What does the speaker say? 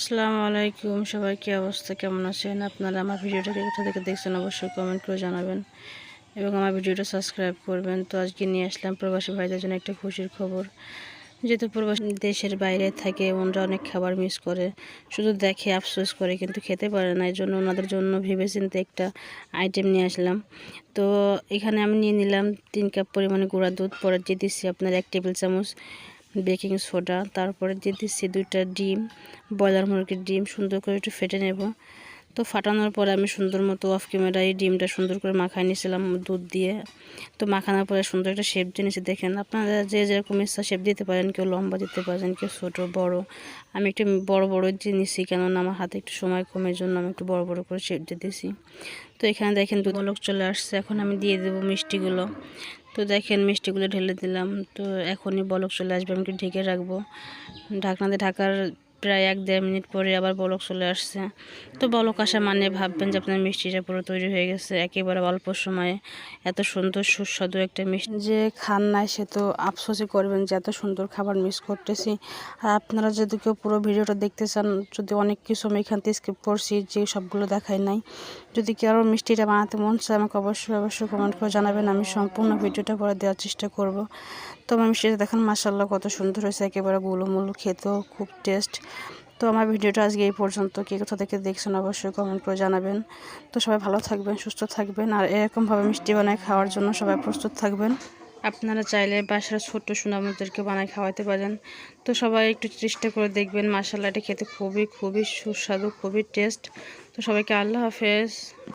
আসসালামু আলাইকুম। সবাই কী অবস্থা? কেমন আছেন? আপনারা আমার ভিডিওটাকে কোথা থেকে দেখছেন অবশ্যই কমেন্ট করে জানাবেন এবং আমার ভিডিওটা সাবস্ক্রাইব করবেন। তো আজকে নিয়ে আসলাম প্রবাসী ভাইদের জন্য একটা খুশির খবর। যেহেতু প্রবাসী দেশের বাইরে থাকে ওনারা অনেক খাবার মিস করে। শুধু দেখে আফসোস করে কিন্তু খেতে পারে না। এই জন্য ওনাদের জন্য ভেবেচিন্তে একটা আইটেম নিয়ে আসলাম। তো এখানে আমি নিয়ে নিলাম তিন কাপ পরিমাণে গুঁড়া দুধ। পরে দিয়ে দিচ্ছি আপনার এক টেবিল চামচ বেকিং সোডা, তারপরে দিয়ে দিচ্ছি দুইটা ডিম, ব্রয়লার মুরগির ডিম সুন্দর করে একটু ফেটে নেব। তো ফাটানোর পরে আমি সুন্দর মতো অফ ক্যামেরা এই ডিমটা সুন্দর করে মাখাই নিয়েছিলাম দুধ দিয়ে। তো মাখানোর পরে সুন্দর একটা শেপ জিনিসে দেখেন আপনারা যে যেরকম ইচ্ছা শেপ দিতে পারেন, কেউ লম্বা দিতে পারেন, কেউ ছোটো, বড়। আমি একটু বড় বড় জিনিসই কেননা আমার হাতে একটু সময় কমের জন্য আমি একটু বড় বড় করে শেপ দিয়ে দিয়েছি। তো এখানে দেখেন দুধ লোক চলে আসছে। এখন আমি দিয়ে দেবো মিষ্টিগুলো। তো দেখেন মিষ্টিগুলো ঢেলে দিলাম। তো এখনই বলক চলে আসবে, আমি একটু ঢেকে রাখব। ঢাকনাতে ঢাকার প্রায় এক দেড় মিনিট পরে আবার বলক চলে আসছে। তো বলক আসা মানে ভাববেন যে আপনার মিষ্টিটা পুরো তৈরি হয়ে গেছে। একেবারে অল্প সময়ে এত সুন্দর সুস্বাদু একটা মিষ্টি। যে খান নাই সে তো আফসোসই করবেন যে এত সুন্দর খাবার মিস করতেছি। আর আপনারা যদি কেউ পুরো ভিডিওটা দেখতে চান, যদি অনেক কিছু আমি এখান থেকে স্কিপ করছি, যে সবগুলো দেখাই নাই, যদি কেউ আরও মিষ্টিটা বানাতে মন চায়, আমাকে অবশ্যই অবশ্যই কমেন্ট করে জানাবেন। আমি সম্পূর্ণ ভিডিওটা করে দেওয়ার চেষ্টা করব। তো আমি মিষ্টিটা দেখেন মাসাল্লাহ কত সুন্দর হয়েছে। একেবারে গুলোমুলো খেতেও খুব টেস্ট তো আমার ভিডিওটা আজকে এই পর্যন্ত। কে কোথা থেকে দেখছেন অবশ্যই কমেন্ট করে জানাবেন। তো সবাই ভালো থাকবেন, সুস্থ থাকবেন। আর এরকমভাবে মিষ্টি বানায় খাওয়ার জন্য সবাই প্রস্তুত থাকবেন। আপনারা চাইলে বাসার ছোট্ট সুনামদেরকে বানায় খাওয়াতে পারেন। তো সবাই একটু চেষ্টা করে দেখবেন মাসাল্লাটা খেতে খুবই খুবই সুস্বাদু, খুবই টেস্ট তো সবাইকে আল্লাহ হাফেজ।